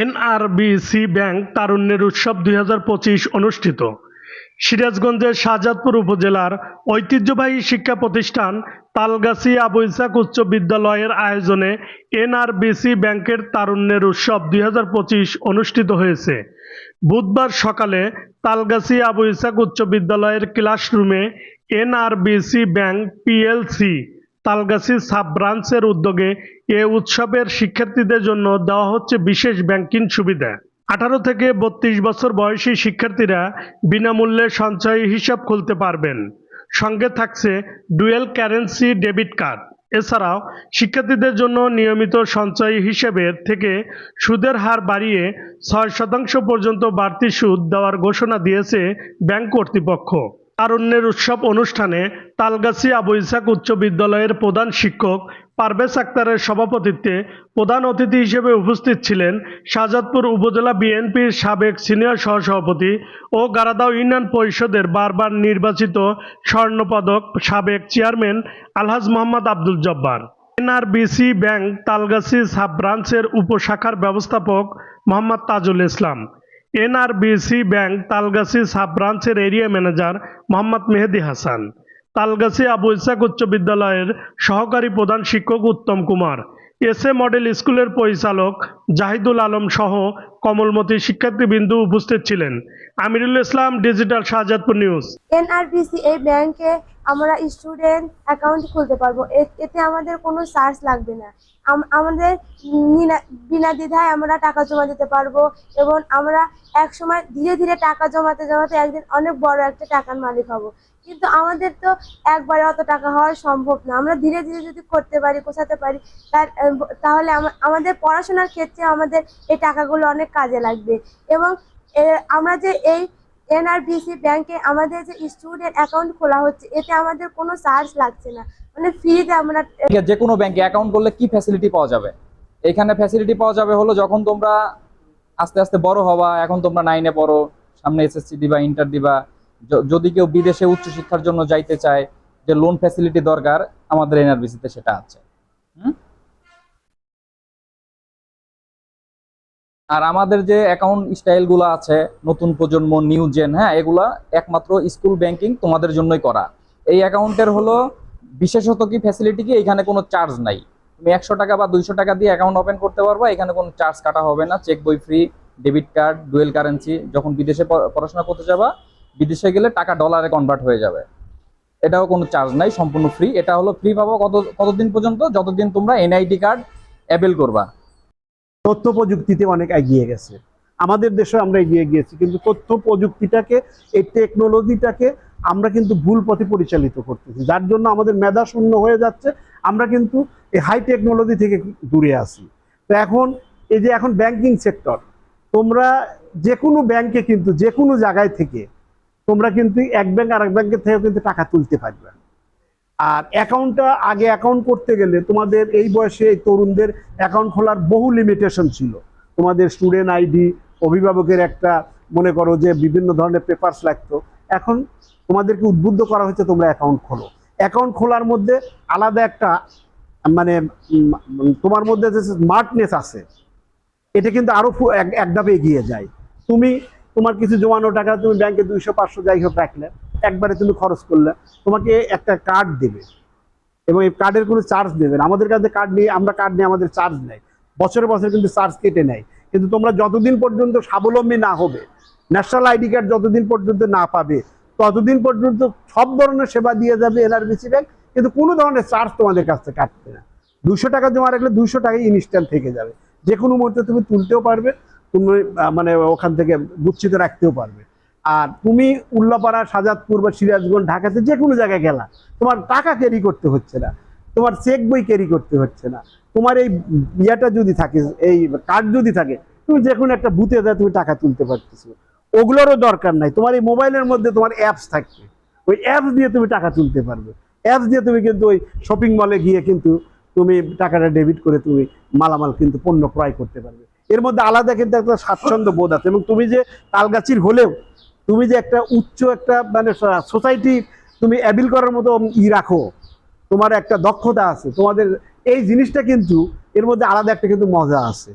NRBC bank তারুণ্যের উৎসব দুই হাজার পঁচিশ অনুষ্ঠিত। সিরাজগঞ্জের শাহজাদপুর উপজেলার ঐতিহ্যবাহী শিক্ষা প্রতিষ্ঠান তালগাছি আবু ইসাক উচ্চ বিদ্যালয়ের আয়োজনে এনআরবিসি ব্যাংকের তারুণ্যের উৎসব দুই হাজার পঁচিশ অনুষ্ঠিত হয়েছে। বুধবার সকালে তালগাছি আবু ইসাক উচ্চ বিদ্যালয়ের ক্লাসরুমে NRBC bank PLC Talgachhi sub ব্রাঞ্চের উদ্যোগে এ উৎসবের শিক্ষার্থীদের জন্য দেওয়া হচ্ছে বিশেষ ব্যাংকিং সুবিধা। আঠারো থেকে বত্রিশ বছর বয়সী শিক্ষার্থীরা বিনামূল্যে সঞ্চয় হিসাব খুলতে পারবেন। সঙ্গে থাকছে ডুয়েল কারেন্সি ডেবিট কার্ড। এছাড়াও শিক্ষার্থীদের জন্য নিয়মিত সঞ্চয় হিসেবের থেকে সুদের হার বাড়িয়ে ছয় শতাংশ পর্যন্ত বাড়তি সুদ দেওয়ার ঘোষণা দিয়েছে ব্যাংক কর্তৃপক্ষ। তারুণ্যের উৎসব অনুষ্ঠানে তালগাছি আবু ইসাক উচ্চ বিদ্যালয়ের প্রধান শিক্ষক পারভেজ আক্তারের সভাপতিত্বে প্রধান অতিথি হিসেবে উপস্থিত ছিলেন শাহজাদপুর উপজেলা বিএনপির সাবেক সিনিয়র সহসভাপতি ও গারাদাও ইউনিয়ন পরিষদের বারবার নির্বাচিত স্বর্ণপদক সাবেক chairman Alhaj Mohammad Abdul Jabbar. NRBC bank Talgachhi sub ব্রাঞ্চের উপশাখার ব্যবস্থাপক Mohammad Tajul Islam. NRBC bank Talgachhi sub ব্রাঞ্চের এরিয়া ম্যানেজার মোহাম্মদ মেহেদি হাসান। তালগাছি আবু ইসাক উচ্চ বিদ্যালয়ের সহকারী প্রধান শিক্ষক Uttam Kumar. S A model স্কুলের পরিচালক জাহিদুল আলম সহ কমলমতি শিক্ষার্থীবৃন্দু উপস্থিত ছিলেন। Amirul Islam, digital Shahjadpur news. NRBC, এই ব্যাংকে আমরা স্টুডেন্ট অ্যাকাউন্ট খুলতে পারব। এতে আমাদের কোনো চার্জ লাগবে না। আমাদের বিনা দ্বিধায় আমরা টাকা জমা দিতে পারব এবং আমরা এক সময় ধীরে ধীরে টাকা জমাতে জমাতে একদিন অনেক বড় একটা টাকার মালিক হব। কিন্তু আমাদের তো একবারে অত টাকা হওয়া সম্ভব না। আমরা ধীরে ধীরে যদি করতে পারি, গোছাতে পারি, তার, তাহলে আমাদের পড়াশোনার ক্ষেত্রে আমাদের এই টাকাগুলো অনেক কাজে লাগবে। এবং আমরা যে এই এনআরবিসি ব্যাংকে আমাদের যে স্টুডেন্ট অ্যাকাউন্ট খোলা হচ্ছে, এতে আমাদের কোনো চার্জ লাগছে না। মানে ফ্রিতে আমরা যে কোনো ব্যাংকে অ্যাকাউন্ট করলে কি ফ্যাসিলিটি পাওয়া যাবে? এখানে ফ্যাসিলিটি পাওয়া যাবে হলো যখন তোমরা আস্তে আস্তে বড় হবা, এখন তোমরা নাইনে পড়ো, সামনে এসএসসি দিবা ইন্টার দিবা। যদি কেউ বিদেশে উচ্চশিক্ষার জন্য যাইতে চায়, যে লোন ফ্যাসিলিটি দরকার, আমাদের এনআরবিসিতে সেটা আছে। আর আমাদের যে অ্যাকাউন্ট স্টাইলগুলো আছে, নতুন প্রজন্ম নিউ জেন হ্যাঁ এগুলা একমাত্র স্কুল ব্যাংকিং তোমাদের জন্যই করা। এই অ্যাকাউন্টের হলো বিশেষত কি ফ্যাসিলিটি কি? এখানে কোনো চার্জ নাই। তুমি একশো টাকা বা দুইশো টাকা দিয়ে অ্যাকাউন্ট ওপেন করতে পারবা, এখানে কোনো চার্জ কাটা হবে না। চেক বই free debit card dual currency যখন বিদেশে পড়াশোনা করতে যাবা, বিদেশে গেলে টাকা ডলারে কনভার্ট হয়ে যাবে। এটাও কোনো চার্জ নাই, সম্পূর্ণ ফ্রি এটা হলো ফ্রি পাবো কত কতদিন পর্যন্ত? যতদিন তোমরা এনআইডি কার্ড অ্যাভেল করবা। তথ্য প্রযুক্তিতে অনেক এগিয়ে গেছে। আমাদের দেশে আমরা এগিয়ে গিয়েছি, কিন্তু তথ্য প্রযুক্তিটাকে, এই টেকনোলজিটাকে আমরা কিন্তু ভুল পথে পরিচালিত করতেছি। যার জন্য আমাদের মেধা শূন্য হয়ে যাচ্ছে, আমরা কিন্তু এই হাই টেকনোলজি থেকে দূরে আছি। তো এখন, এই যে এখন ব্যাংকিং সেক্টর তোমরা যে কোনো ব্যাংকে কিন্তু যে কোনো জায়গায় থেকে, তোমরা কিন্তু এক ব্যাংক আর এক ব্যাংকের থেকে কিন্তু টাকা তুলতে পারবে। আর অ্যাকাউন্টটা আগে অ্যাকাউন্ট করতে গেলে তোমাদের এই বয়সে এই তরুণদের অ্যাকাউন্ট খোলার বহু লিমিটেশন ছিল। তোমাদের স্টুডেন্ট আইডি অভিভাবকের একটা মনে করো যে বিভিন্ন ধরনের পেপারস লাগতো। এখন তোমাদেরকে উদ্বুদ্ধ করা হচ্ছে তোমরা অ্যাকাউন্ট খোলো। অ্যাকাউন্ট খোলার মধ্যে আলাদা একটা মানে তোমার মধ্যে যে স্মার্টনেস আছে, এটা কিন্তু আরও এক ধাপে এগিয়ে যায়। তুমি তোমার কিছু জমানো টাকা তুমি ব্যাংকে দুইশো, পাঁচশো, যাই হোক রাখলে একবারে তুমি খরচ করলে, তোমাকে একটা কার্ড দেবে। এবং এই কার্ডের কোনো চার্জ দেবে আমাদের কাছে কার্ড নিয়ে, আমরা কার্ড নিয়ে আমাদের চার্জ নেই। বছরে বছরে কিন্তু চার্জ কেটে নেয়। কিন্তু তোমরা যতদিন পর্যন্ত স্বাবলম্বী না হবে ন্যাশনাল আইডি কার্ড যতদিন পর্যন্ত না পাবে, ততদিন পর্যন্ত সব ধরনের সেবা দিয়ে যাবে এনআরবিসি ব্যাংক কিন্তু কোনো ধরনের চার্জ তোমাদের কাছ থেকে কাটবে না। দুশো টাকা জমা রাখলে দুশো টাকাই ইনস্ট্যান্ট থেকে যাবে। যে কোনো মুহূর্তে তুমি তুলতেও পারবে, তুমি মানে ওখান থেকে গুচ্ছিত রাখতেও পারবে। আর তুমি উল্লাপাড়া, সাজাদপুর বা সিরাজগঞ্জ, ঢাকাতে যে কোনো জায়গায় গেলা, তোমার টাকা ক্যারি করতে হচ্ছে না। তোমার চেক বই ক্যারি করতে হচ্ছে না। তোমার এই ইয়েটা যদি থাকে, এই কার্ড যদি থাকে, তুমি যে কোনো একটা বুথে যায় তুমি টাকা তুলতে পারতেছো। ওগুলোরও দরকার নাই। তোমার এই মোবাইলের মধ্যে তোমার অ্যাপস থাকবে। ওই অ্যাপস দিয়ে তুমি টাকা তুলতে পারবে। অ্যাপস দিয়ে তুমি কিন্তু ওই শপিং মলে গিয়ে কিন্তু তুমি টাকাটা ডেবিট করে তুমি মালামাল কিন্তু পণ্য ক্রয় করতে পারবে। এর মধ্যে আলাদা কিন্তু একটা স্বাচ্ছন্দ্য বোধ আছে এবং তুমি যে তালগাছির হলেও তুমি যে একটা উচ্চ একটা মানে সোসাইটি তুমি অ্যাবিল করার মতো ই রাখো, তোমার একটা দক্ষতা আছে, তোমাদের এই জিনিসটা কিন্তু এর মধ্যে আলাদা একটা কিন্তু মজা আছে।